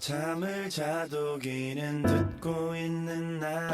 잠을 자도 귀는 듣고 있는 나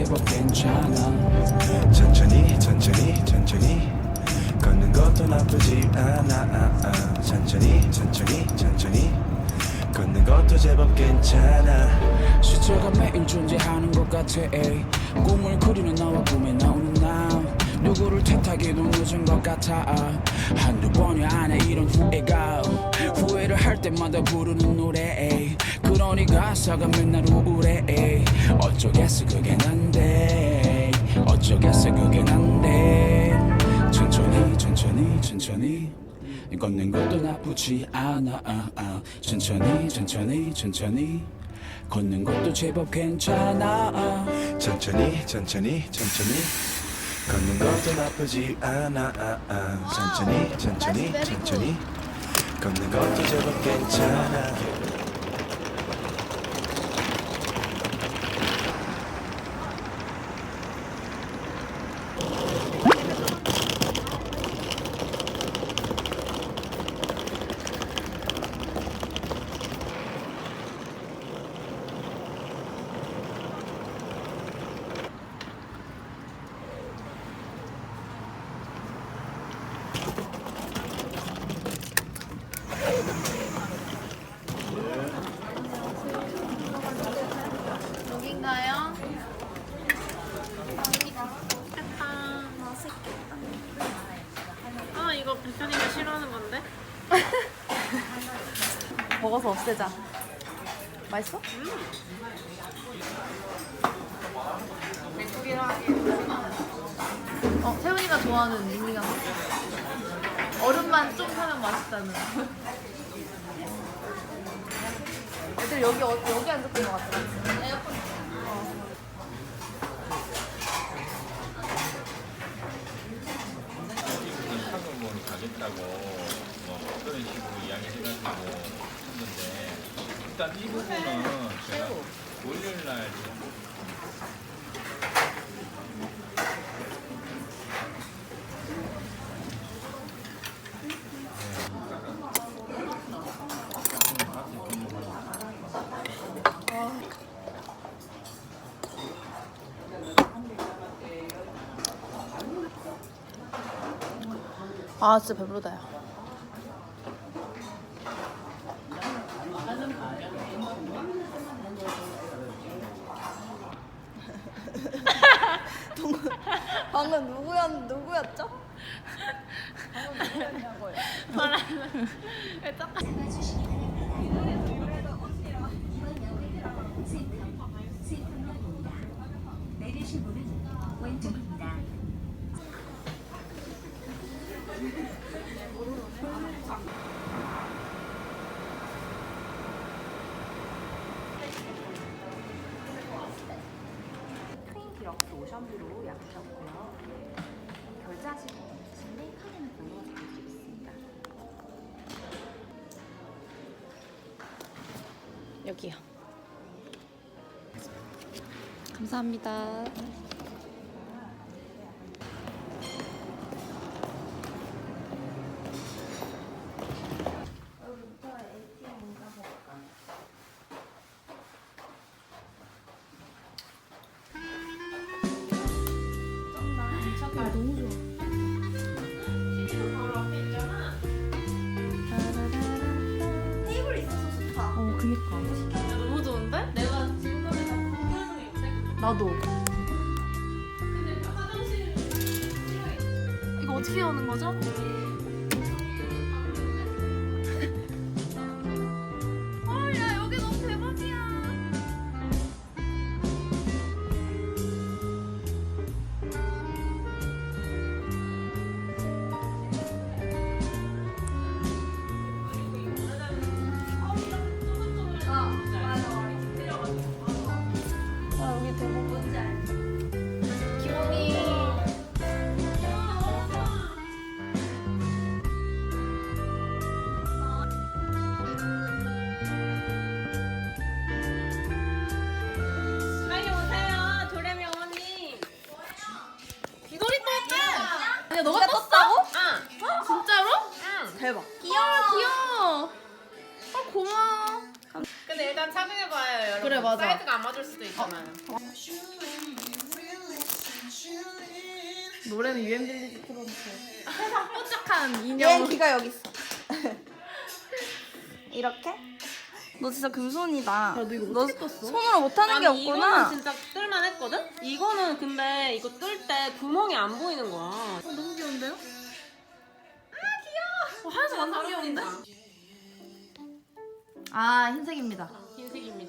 제법 괜찮아. 천천히 천천히 천천히. 걷는 것도 나쁘지 않아. 천천히 천천히 천천히. 걷는 것도 제법 괜찮아. 숫자가 매일 존재하는 것 같아 에이. 꿈을 그리는 나와 꿈에 나오는 나. 누구를 탓하기도 늦은 것 같아. 한두 번이 아니야 이런 후회가. 후회를 할 때마다 부르는 노래 에이. 그러니 가사가 맨날 우울해. 어쩌겠어 그게 난데. 어쩌겠어 그게 난데. 천천히 천천히 천천히. 걷는 것도 나쁘지 않아 아, 아. 천천히 천천히 천천히. 걷는 것도 제법 괜찮아. 천천히 천천히 천천히. 걷는 것도 나쁘지 않아. 천천히 천천히 천천히. 걷는 것도 제법 괜찮아 여긴가요? 맛있겠다. 맛있겠다. 아 이거 대표님이 싫어하는 건데? 먹어서 없애자. 맛있어? 어, 세훈이가 좋아하는 밍밍한 거. 얼음만 좀 사면 맛있다는. 애들 여기 어, 여기 앉았던 것 같더라. 에어컨. 어. 한국은 가겠다고 뭐 그런 식으로 이야기해가지고 했는데 일단 이 부분은 제가 월요일 날 아 진짜 배부르다 야. 방금 누구였 누구였죠? 왜 딱? 내리실 문은 왼쪽입니다. 오션뷰로 약주셨고요. 결제하시고 계신데 카드는 번호 드릴 수 있습니다. 여기요. 감사합니다. 어떻게 하는 거죠? 노래는 유엔 빌리지 틀어놓고. 세상 뽀짝한 얘 인형. 귀가 여기 있어. 이렇게? 너 진짜 금손이다. 너 이거 너 어떻게 떴어? 손으로 못하는 게 아니 없구나. 이거는 진짜 뜰만 했거든? 이거는 근데 이거 뜰 때 구멍이 안 보이는 거야 어, 너무 귀여운데요? 어, 하얀색 완전 귀여운데? 아 흰색입니다.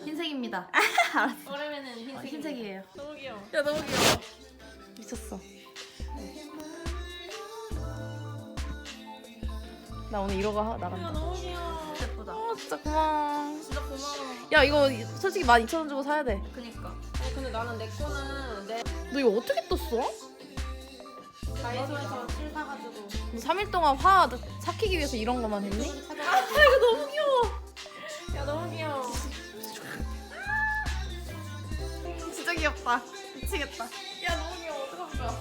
흰색입니다 흰색입니다. 그러면은 흰색 어, 흰색이에요. 너무 귀여워 야 너무 귀여워. 미쳤어. 나 오늘 이러고 하- 나간다. 너무 귀여워 예쁘다. 어 진짜 고마워. 진짜 고마워 야 이거 솔직히 12,000원 주고 사야 돼. 그니까 아니 근데 나는 내 거는 내 너 이거 어떻게 떴어? 다이소에서 실 사가지고 너 3일 동안 화 삭히기 위해서 이런 거만 했니? 아 이거 너무 귀여워. 귀엽다. 미치겠다. 야 너무 귀여워. 어떡합니까? 와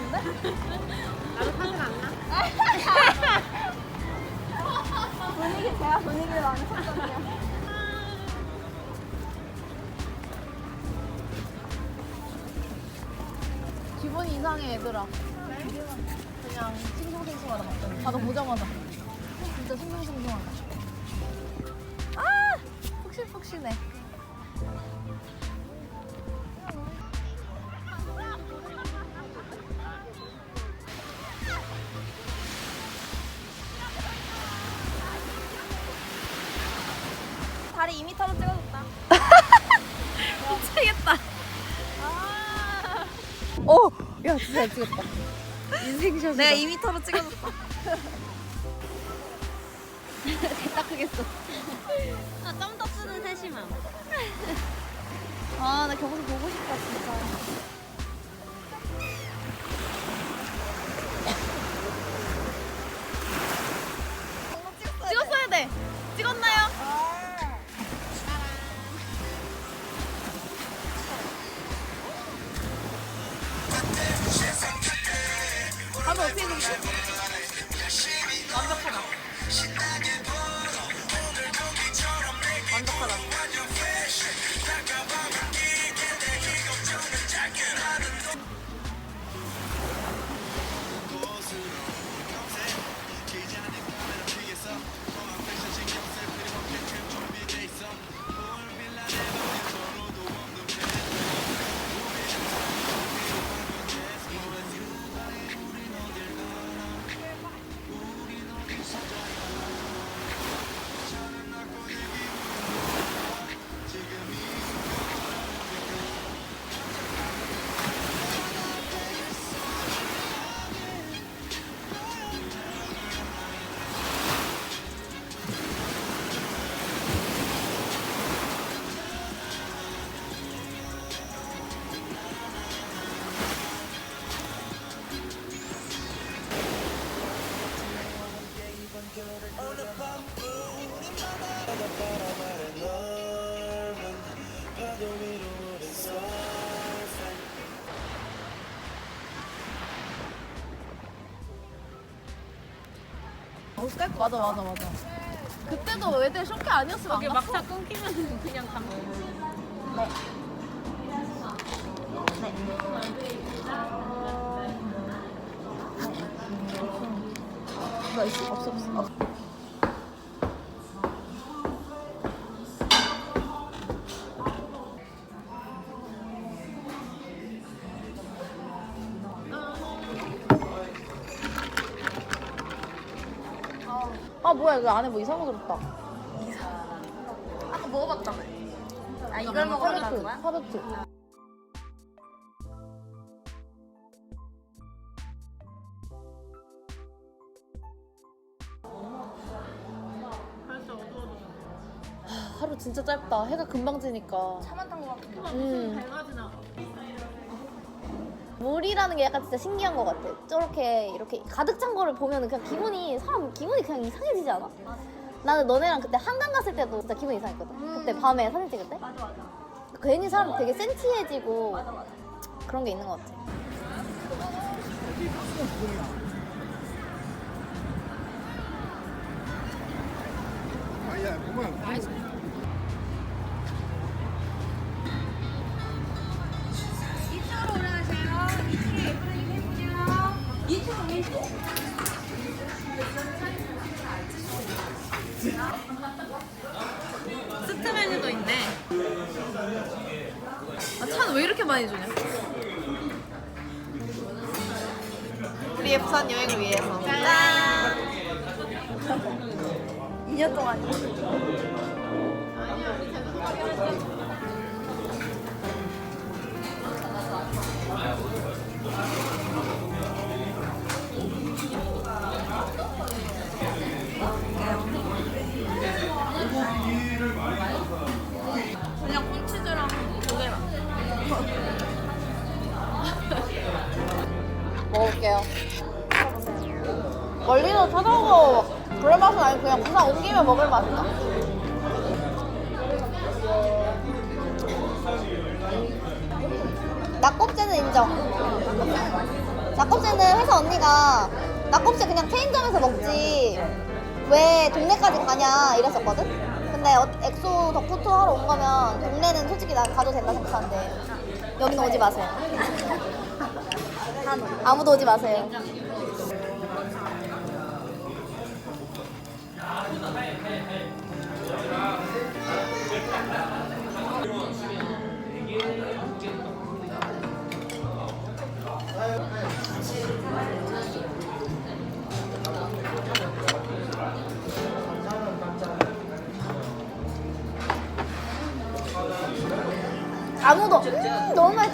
분위기 제가 분위기를 망쳤거든요. 기분이 이상해 얘들아. 그냥 싱숭생숭하다 갑자기. 바다 보자마자. 진짜 싱숭생숭하다. 아! 푹신푹신해. 잘 찍었다. 인생샷이다. 내가 2m로 찍어줬다. 딱 크겠어. 땀 떠쓰는 세심함 아, 나 경수 보고 싶다, 진짜. 맞아 맞아 맞아. 그때도 애들 쇼케 아니었으면 안 갔어. 막차 끊기면 그냥 감나 있어? 없어 없어. 뭐야 이거 안에 뭐 이상한 거 들었다. 아까 먹어봤다며. 아 이걸 먹으라는 거야? 파르트. 하, 하루 진짜 짧다. 해가 금방 지니까. 차만 탄 거 같아. 음. 물이라는 게 약간 진짜 신기한 것 같아. 저렇게 이렇게 가득 찬 거를 보면 그냥 기분이 사람 기분이 그냥 이상해지지 않아? 나는 너네랑 그때 한강 갔을 때도 진짜 기분이 이상했거든. 그때 밤에 사진 찍을 때. 맞아 맞아. 괜히 사람 되게 맞아. 그런 게 있는 것 같아. 이쪽으로 찾아오고 그럴 맛은 아니고 그냥 부산 옮기면 먹을 맛이다. 낙곱새는 인정. 낙곱새는 회사 언니가 낙곱새 그냥 체인점에서 먹지 왜 동네까지 가냐 이랬었거든. 근데 어- 엑소 덕후투 하러 온 거면 동네는 솔직히 난 가도 된다 생각하는데 여기는 오지 마세요. 아무도 오지 마세요.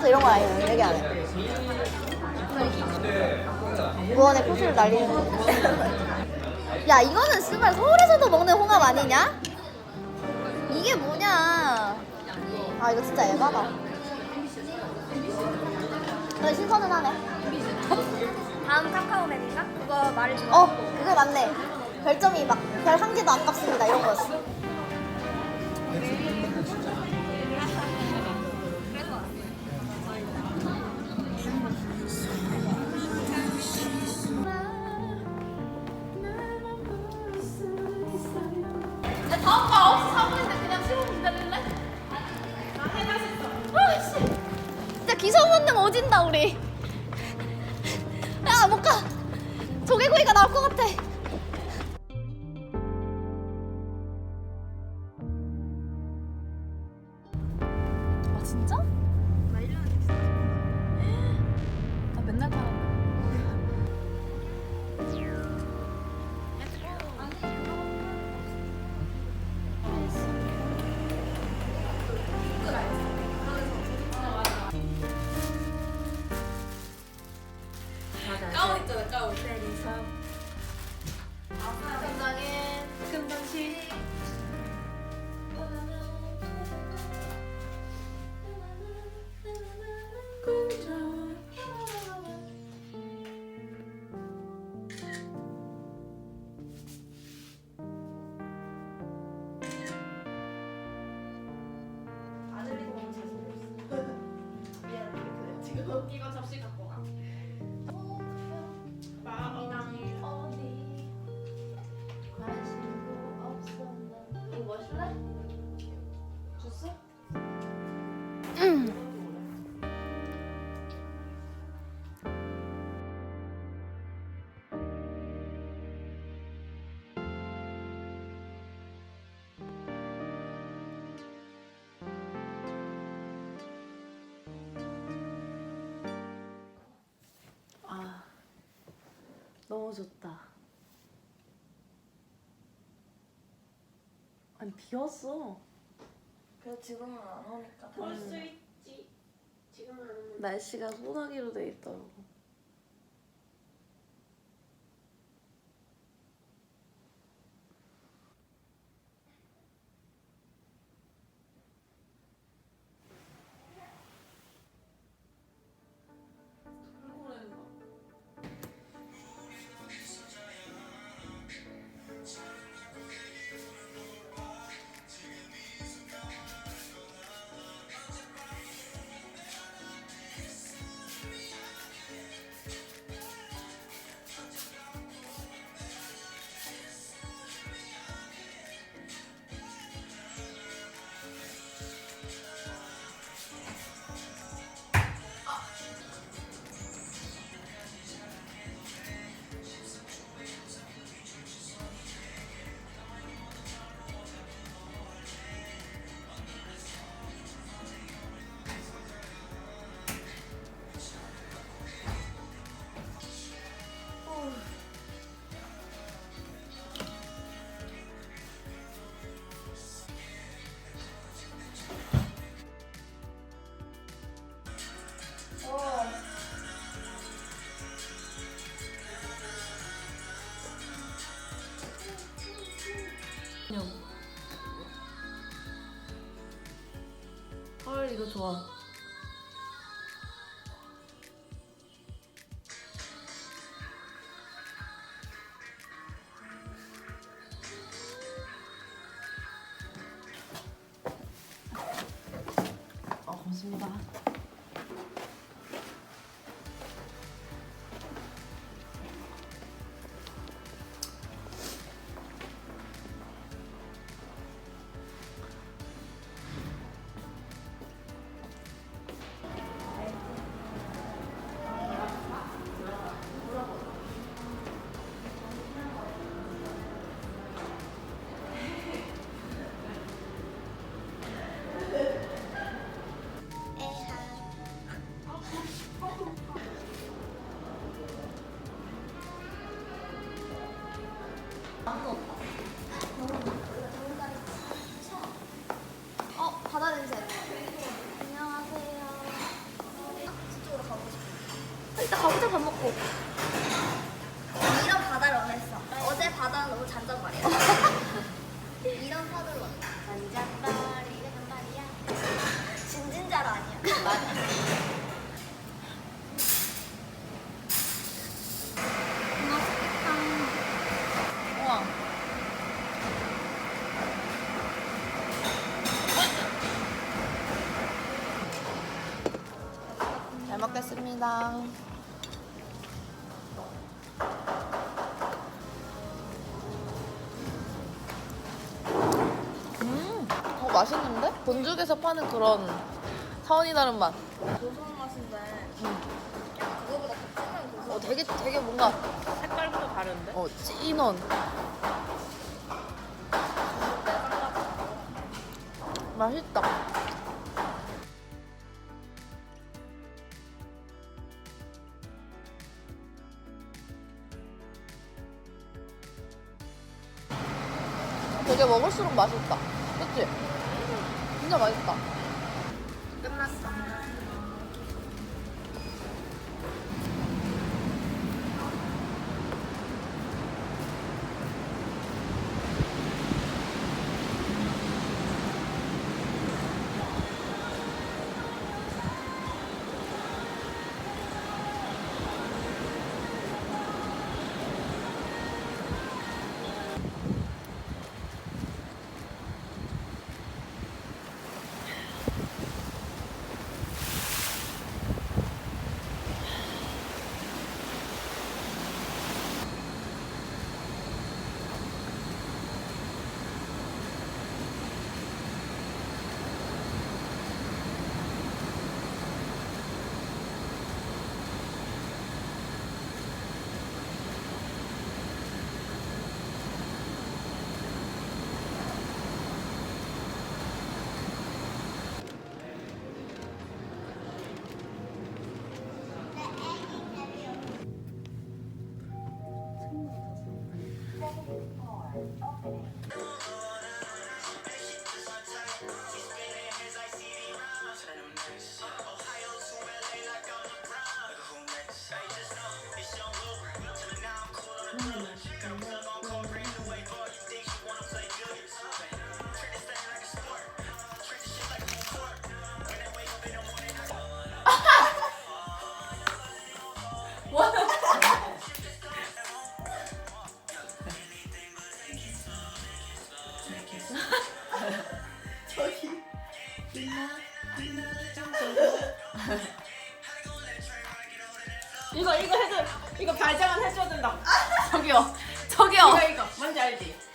맛있어 이런 거 아니에요. 얘기 안 해. 무언의 포스를 날리는 거. 야 이거는 씨발 서울에서도 먹는 홍합 아니냐? 이게 뭐냐? 아 이거 진짜 에바다. 근데 신선은 하네. 다음 카카오맵인가? 그거 말해줘. 어 그게 맞네. 별점이 막 별 한 개도 안 값습니다 이런 거였어. 다음 거 9시 4분인데 그냥 15분 기다릴래? 진짜 기성본능 오진다 우리. 야 못 가. 조개구이가 나올 것 같아. 아, 너무 좋다. 아니 비었어. 그래 지금은 안 오니까. 볼수 음. 있지. 지금은 안 오니까. 날씨가 소나기로 돼 있더라고. 헐 이거 잘 먹겠습니다. 음, 어, 맛있는데? 본죽에서 파는 그런 차원이 다른 맛. 고소한 맛인데. 그거보다 더 진한 고소. 어, 되게, 되게 뭔가, 색깔부터 다른데? 어, 진원. 맛있다. 되게 먹을수록 맛있다. 그치? 진짜 맛있다. 저기 이거 이거 해줘 이거 발장은 해줘야 된다. 아! 저기요 저기요. 이거 이거. 뭔지 알지?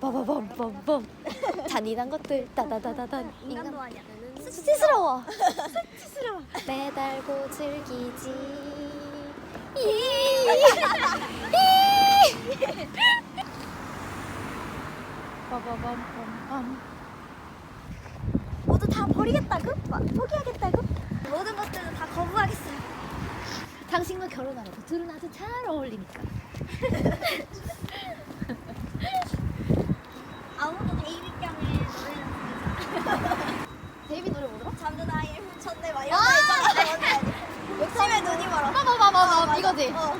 빠바밤밤밤 잔인한 것들. 따다다다단. 인간도 아니야. 수치스러워. 수치스러워. 매달고 즐기지. 빠바밤밤밤 모두 다 버리겠다고? 포기하겠다고? 모든 것들은 다 거부하겠어요. 당신과 결혼하라고 둘은 아주 잘 어울리니까 아무도 데이비 경의 노래를 부르지 데이비 노래 뭐더라? 잠든 아이를 훔쳤네 막 이런 거 있잖아 욕심에 눈이 멀어 봐봐 봐봐 이거지 어.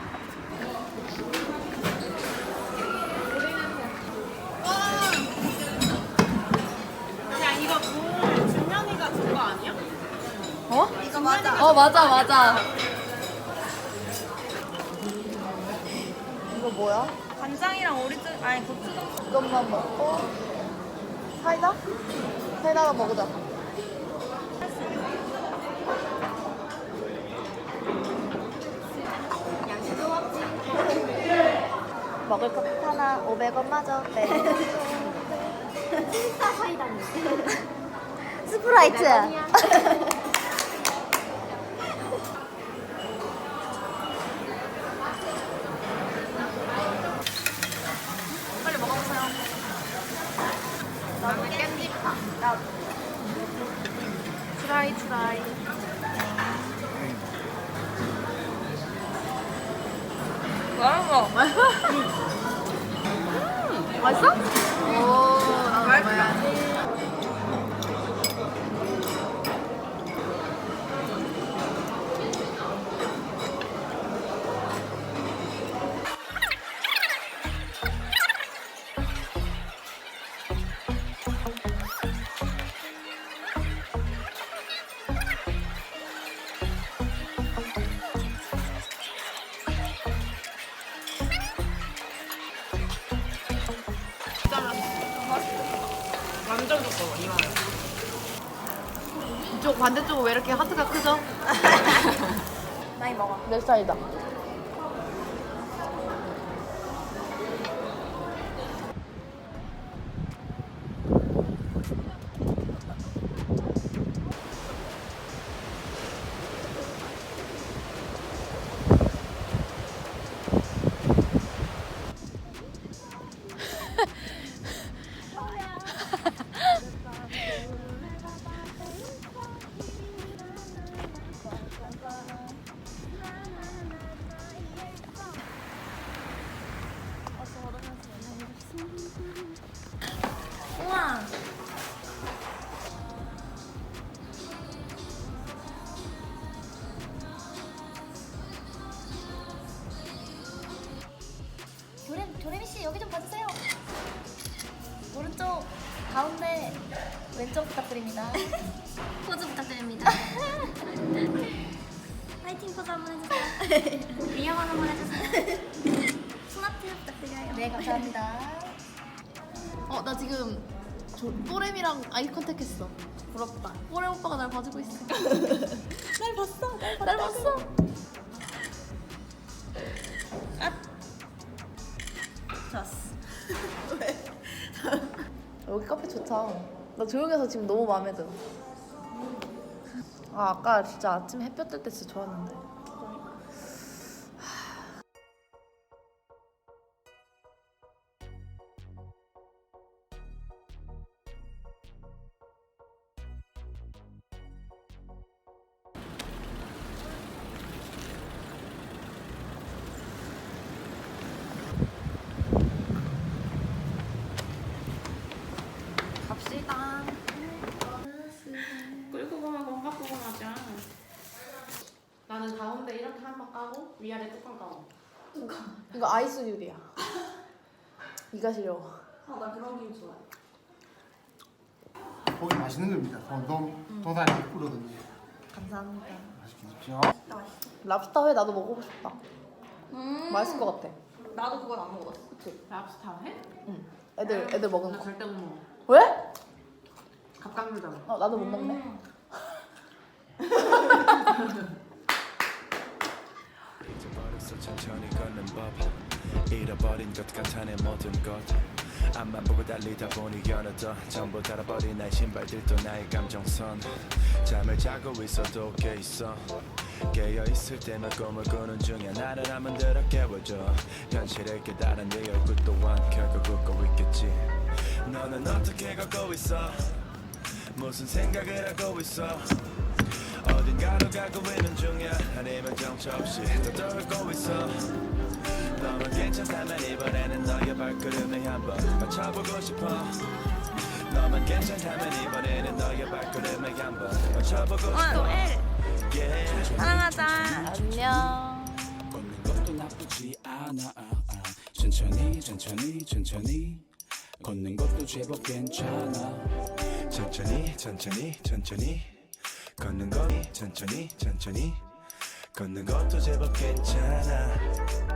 야 이거 물 준현이가 준 거 아니야? 어? 이거 맞아 어 맞아 맞아 이거 뭐야? 간장이랑 오리지 아니 고추장. 이것만 먹고 사이다? 사이다 하나 먹자 먹을 것 하나 500원 마저 네. 스타 사이다니. 스프라이트 왜 이렇게 하트가 크죠? 많이 먹어. 내 살이다? 좋다. 나 조용해서 지금 너무 마음에 들어. 아 아까 진짜 아침 햇볕 뜰 때 진짜 좋았는데. 이가 시려. 나 그런 김 좋아해. 고기 맛있는 겁니다. 도, 도다리 꿀거든요. 감사합니다. 맛있게 드십시오. 랍스터 회 나도 먹어보고 싶다. 맛있을 것 같아. 나도 그건 안 먹어봤어. 랍스타 해? 응. 애들 애들 먹은 나 거. 절대 못 먹어. 왜? 갑각류잖아. 어 나도 못 먹네. 잊어버렸어 천천히 걷는 법 잃어버린 것 같아 내 모든 것. 앞만 보고 달리다 보니 어느덧 전부 달아버린 나의 신발들도 나의 감정선. 잠을 자고 있어도 깨 있어. 깨어 있을 때면 꿈을 꾸는 중이야. 나를 한번 들어 깨워줘. 현실을 깨달은 네 얼굴 또한 결국 웃고 있겠지. 너는 어떻게 걷고 있어? 무슨 생각을 하고 있어? 어딘가로 가고 있는 중이야. 아니면 정처 없이 떠돌고 있어 너만 괜찮다면 이번에는 너의 발걸음에 한번 맞춰보고 싶어. 너만 괜찮다면 이번에는 너의 발걸음에 한번 맞춰보고 싶어. yeah. 안녕. 걷는 것도 나쁘지 않아. 아. 천천히 천천히 천천히. 걷는 것도 제법 괜찮아. 천천히 천천히 천천히. 걷는 거 천천히 천천히. 걷는 것도 제법 괜찮아